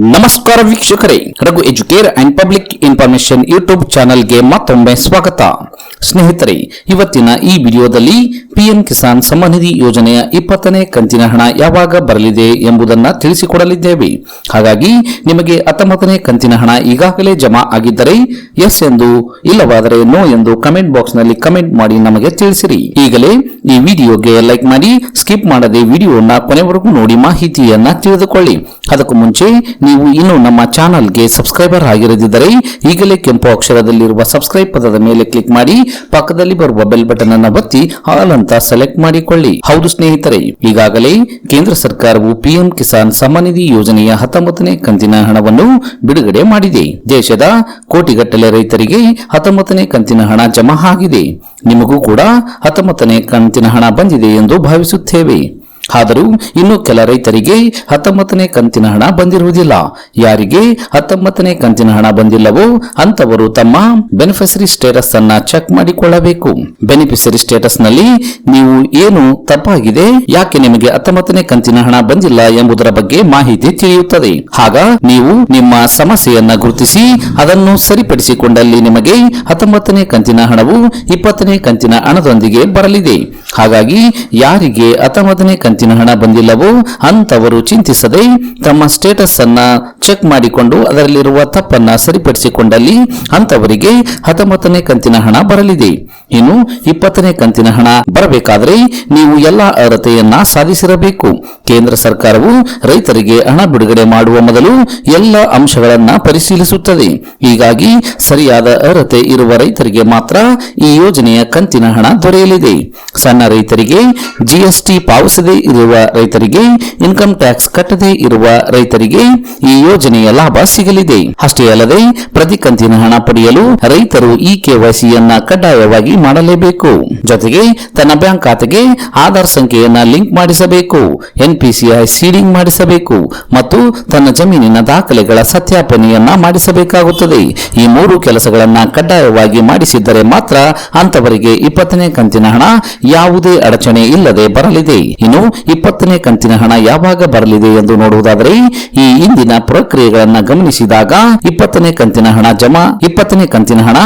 ನಮಸ್ಕಾರ ವೀಕ್ಷಕರೇ, Raghu educare and public information YouTube ಚಾನೆಲ್ಗೆ ಮತ್ತೊಮ್ಮೆ ಸ್ವಾಗತ. ಸ್ನೇಹಿತರೆ, ಇವತ್ತಿನ ಈ ವಿಡಿಯೋದಲ್ಲಿ ಪಿಎಂ ಕಿಸಾನ್ ಸಮ್ಮಾನಿಧಿ ಯೋಜನೆಯ ಇಪ್ಪತ್ತನೇ ಕಂತಿನ ಹಣ ಯಾವಾಗ ಬರಲಿದೆ ಎಂಬುದನ್ನು ತಿಳಿಸಿಕೊಡಲಿದ್ದೇವೆ. ಹಾಗಾಗಿ ನಿಮಗೆ ಹತ್ತೊಂಬತ್ತನೇ ಕಂತಿನ ಹಣ ಈಗಾಗಲೇ ಜಮಾ ಆಗಿದ್ದರೆ ಎಸ್ ಎಂದು, ಇಲ್ಲವಾದರೆ ನೋ ಎಂದು ಕಮೆಂಟ್ ಬಾಕ್ಸ್ನಲ್ಲಿ ಕಮೆಂಟ್ ಮಾಡಿ ನಮಗೆ ತಿಳಿಸಿರಿ. ಈಗಲೇ ಈ ವಿಡಿಯೋಗೆ ಲೈಕ್ ಮಾಡಿ ಸ್ಕಿಪ್ ಮಾಡದೆ ವಿಡಿಯೋನ ಕೊನೆವರೆಗೂ ನೋಡಿ ಮಾಹಿತಿಯನ್ನ ತಿಳಿದುಕೊಳ್ಳಿ. ಅದಕ್ಕೂ ಮುಂಚೆ ನೀವು ಇನ್ನು ನಮ್ಮ ಚಾನಲ್ಗೆ ಸಬ್ಸ್ಕ್ರೈಬರ್ ಆಗಿರದಿದ್ದರೆ ಈಗಲೇ ಕೆಂಪು ಅಕ್ಷರದಲ್ಲಿರುವ ಸಬ್ಸ್ಕ್ರೈಬ್ ಪದದ ಮೇಲೆ ಕ್ಲಿಕ್ ಮಾಡಿ, ಪಕ್ಕದಲ್ಲಿ ಬರುವ ಬೆಲ್ ಬಟನ್ ಅನ್ನು ಒತ್ತಿ ಆಲ್ ಅಂತ ಸೆಲೆಕ್ಟ್ ಮಾಡಿಕೊಳ್ಳಿ. ಹೌದು ಸ್ನೇಹಿತರೆ, ಈಗಾಗಲೇ ಕೇಂದ್ರ ಸರ್ಕಾರವು ಪಿಎಂ ಕಿಸಾನ್ ಸಮ್ಮಾನಿಧಿ ಯೋಜನೆಯ ಹತ್ತೊಂಬತ್ತನೇ ಕಂತಿನ ಹಣವನ್ನು ಬಿಡುಗಡೆ ಮಾಡಿದೆ. ದೇಶದ ಕೋಟಿಗಟ್ಟಲೆ ರೈತರಿಗೆ ಹತ್ತೊಂಬತ್ತನೇ ಕಂತಿನ ಹಣ ಜಮಾ ಆಗಿದೆ. ನಿಮಗೂ ಕೂಡ ಹತ್ತೊಂಬತ್ತನೇ ಕಂತಿನ ಹಣ ಬಂದಿದೆ ಎಂದು ಭಾವಿಸುತ್ತೇವೆ. ಆದರೂ ಇನ್ನು ಕೆಲ ರೈತರಿಗೆ ಹತ್ತೊಂಬತ್ತನೇ ಕಂತಿನ ಹಣ ಬಂದಿರುವುದಿಲ್ಲ. ಯಾರಿಗೆ ಹತ್ತೊಂಬತ್ತನೇ ಕಂತಿನ ಹಣ ಬಂದಿಲ್ಲವೋ ಅಂತವರು ತಮ್ಮ ಬೆನಿಫಿಸರಿ ಸ್ಟೇಟಸ್ ಅನ್ನ ಚೆಕ್ ಮಾಡಿಕೊಳ್ಳಬೇಕು. ಬೆನಿಫಿಸರಿ ಸ್ಟೇಟಸ್ನಲ್ಲಿ ನೀವು ಏನು ತಪ್ಪಾಗಿದೆ, ಯಾಕೆ ನಿಮಗೆ ಹತ್ತೊಂಬತ್ತನೇ ಕಂತಿನ ಹಣ ಬಂದಿಲ್ಲ ಎಂಬುದರ ಬಗ್ಗೆ ಮಾಹಿತಿ ತಿಳಿಯುತ್ತದೆ. ಆಗ ನೀವು ನಿಮ್ಮ ಸಮಸ್ಯೆಯನ್ನ ಗುರುತಿಸಿ ಅದನ್ನು ಸರಿಪಡಿಸಿಕೊಂಡಲ್ಲಿ ನಿಮಗೆ ಹತ್ತೊಂಬತ್ತನೇ ಕಂತಿನ ಹಣವು ಇಪ್ಪತ್ತನೇ ಕಂತಿನ ಹಣದೊಂದಿಗೆ ಬರಲಿದೆ. ಹಾಗಾಗಿ ಯಾರಿಗೆ ಹತ್ತೊಂಬತ್ತನೇ ಹಣ ಬಂದಿಲ್ಲವೋ ಅಂತವರು ಚಿಂತಿಸದೆ ತಮ್ಮ ಸ್ಟೇಟಸ್ ಅನ್ನ ಚೆಕ್ ಮಾಡಿಕೊಂಡು ಅದರಲ್ಲಿರುವ ತಪ್ಪನ್ನ ಸರಿಪಡಿಸಿಕೊಂಡಲ್ಲಿ ಅಂತವರಿಗೆ ಹತ್ತೊಂಬತ್ತನೇ ಕಂತಿನ ಹಣ ಬರಲಿದೆ. ಇನ್ನು ಇಪ್ಪತ್ತನೇ ಕಂತಿನ ಹಣ ಬರಬೇಕಾದರೆ ನೀವು ಎಲ್ಲಾ ಅರ್ಹತೆಯನ್ನ ಸಾಧಿಸಿರಬೇಕು. ಕೇಂದ್ರ ಸರ್ಕಾರವು ರೈತರಿಗೆ ಹಣ ಬಿಡುಗಡೆ ಮಾಡುವ ಮೊದಲು ಎಲ್ಲ ಅಂಶಗಳನ್ನ ಪರಿಶೀಲಿಸುತ್ತದೆ. ಹೀಗಾಗಿ ಸರಿಯಾದ ಅರ್ಹತೆ ಇರುವ ರೈತರಿಗೆ ಮಾತ್ರ ಈ ಯೋಜನೆಯ ಕಂತಿನ ಹಣ ದೊರೆಯಲಿದೆ. ಸಣ್ಣ ರೈತರಿಗೆ ಜಿಎಸ್ಟಿ ಪಾವತಿಸದೇ ಇರುವ ರೈತರಿಗೆ ಇನ್ಕಮ್ ಟ್ಯಾಕ್ಸ್ ಕಟ್ಟದೇ ಇರುವ ರೈತರಿಗೆ ಈ ಯೋಜನೆಯ ಲಾಭ ಸಿಗಲಿದೆ. ಅಷ್ಟೇ ಅಲ್ಲದೆ, ಪ್ರತಿ ಕಂತಿನ ಹಣ ಪಡೆಯಲು ರೈತರು ಈ ಕೆವೈಸಿಯನ್ನ ಕಡ್ಡಾಯವಾಗಿ ಮಾಡಲೇಬೇಕು. ಜೊತೆಗೆ, ತನ್ನ ಬ್ಯಾಂಕ್ ಖಾತೆಗೆ ಆಧಾರ್ ಸಂಖ್ಯೆಯನ್ನ ಲಿಂಕ್ ಮಾಡಿಸಬೇಕು ಎನ್ಪಿಸಿಐ ಸೀಡಿಂಗ್ ಮಾಡಿಸಬೇಕು, ಮತ್ತು ತನ್ನ ಜಮೀನಿನ ದಾಖಲೆಗಳ ಸತ್ಯಾಪನೆಯನ್ನ ಮಾಡಿಸಬೇಕಾಗುತ್ತದೆ. ಈ ಮೂರು ಕೆಲಸಗಳನ್ನ ಕಡ್ಡಾಯವಾಗಿ ಮಾಡಿಸಿದ್ದರೆ ಮಾತ್ರ ಅಂತವರಿಗೆ ಇಪ್ಪತ್ತನೇ ಕಂತಿನ ಹಣ ಯಾವುದೇ ಅಡಚಣೆ ಇಲ್ಲದೆ ಬರಲಿದೆ. ಇನ್ನು ಇಪ್ಪತ್ತನೇ ಕಂತಿನ ಹಣ ಯಾವಾಗ ಬರಲಿದೆ ಎಂದು ನೋಡುವುದಾದರೆ, ಈ ಇಂದಿನ ಪ್ರಕ್ರಿಯೆಗಳನ್ನು ಗಮನಿಸಿದಾಗ ಇಪ್ಪತ್ತನೇ ಕಂತಿನ ಹಣ ಜಮಾ, ಇಪ್ಪತ್ತನೇ ಕಂತಿನ ಹಣ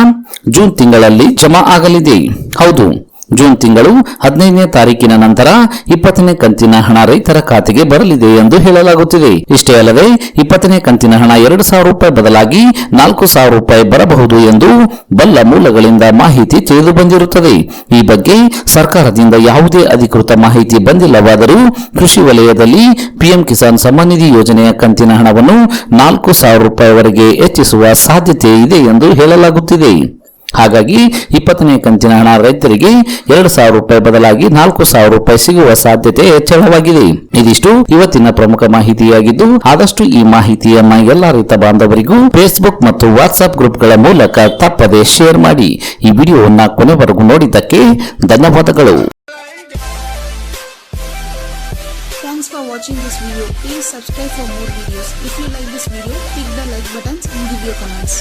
ಜೂನ್ ತಿಂಗಳಲ್ಲಿ ಜಮಾ ಆಗಲಿದೆ. ಹೌದು. ಜೂನ್ ತಿಂಗಳು ಹದಿನೈದನೇ ತಾರೀಕಿನ ನಂತರ ಇಪ್ಪತ್ತನೇ ಕಂತಿನ ಹಣ ರೈತರ ಖಾತೆಗೆ ಬರಲಿದೆ ಎಂದು ಹೇಳಲಾಗುತ್ತಿದೆ. ಇಷ್ಟೇ ಅಲ್ಲದೆ, ಇಪ್ಪತ್ತನೇ ಕಂತಿನ ಹಣ ಎರಡು ಸಾವಿರ ರೂಪಾಯಿ ಬದಲಾಗಿ ನಾಲ್ಕು ಸಾವಿರ ರೂಪಾಯಿ ಬರಬಹುದು ಎಂದು ಬಲ್ಲ ಮೂಲಗಳಿಂದ ಮಾಹಿತಿ ತಿಳಿದು ಬಂದಿರುತ್ತದೆ. ಈ ಬಗ್ಗೆ ಸರ್ಕಾರದಿಂದ ಯಾವುದೇ ಅಧಿಕೃತ ಮಾಹಿತಿ ಬಂದಿಲ್ಲವಾದರೂ ಕೃಷಿ ವಲಯದಲ್ಲಿ ಪಿಎಂ ಕಿಸಾನ್ ಸಮ್ಮಾನ್ ನಿಧಿ ಯೋಜನೆಯ ಕಂತಿನ ಹಣವನ್ನು ನಾಲ್ಕು ಸಾವಿರ ರೂಪಾಯಿವರೆಗೆ ಹೆಚ್ಚಿಸುವ ಸಾಧ್ಯತೆ ಇದೆ ಎಂದು ಹೇಳಲಾಗುತ್ತಿದೆ. ಹಾಗಾಗಿ ಇಪ್ಪತ್ತನೇ ಕಂತಿನ ಹಣ ರೈತರಿಗೆ ಎರಡು ಸಾವಿರ ರೂಪಾಯಿ ಬದಲಾಗಿ ನಾಲ್ಕು ಸಾವಿರ ರೂಪಾಯಿ ಸಿಗುವ ಸಾಧ್ಯತೆ ಹೆಚ್ಚಳವಾಗಿದೆ ಇದಿಷ್ಟು ಇವತ್ತಿನ ಪ್ರಮುಖ ಮಾಹಿತಿಯಾಗಿದ್ದು ಆದಷ್ಟು ಈ ಮಾಹಿತಿಯನ್ನ ಎಲ್ಲ ರೈತ ಬಾಂಧವರಿಗೂ ಫೇಸ್ಬುಕ್ ಮತ್ತು ವಾಟ್ಸ್ಆಪ್ ಗ್ರೂಪ್ಗಳ ಮೂಲಕ ತಪ್ಪದೆ ಶೇರ್ ಮಾಡಿ ಈ ವಿಡಿಯೋವನ್ನ ಕೊನೆವರೆಗೂ ನೋಡಿದ್ದಕ್ಕೆ ಧನ್ಯವಾದಗಳು Thanks for watching this video. Please subscribe for more videos. If you like this video, click the like buttons and give your comments.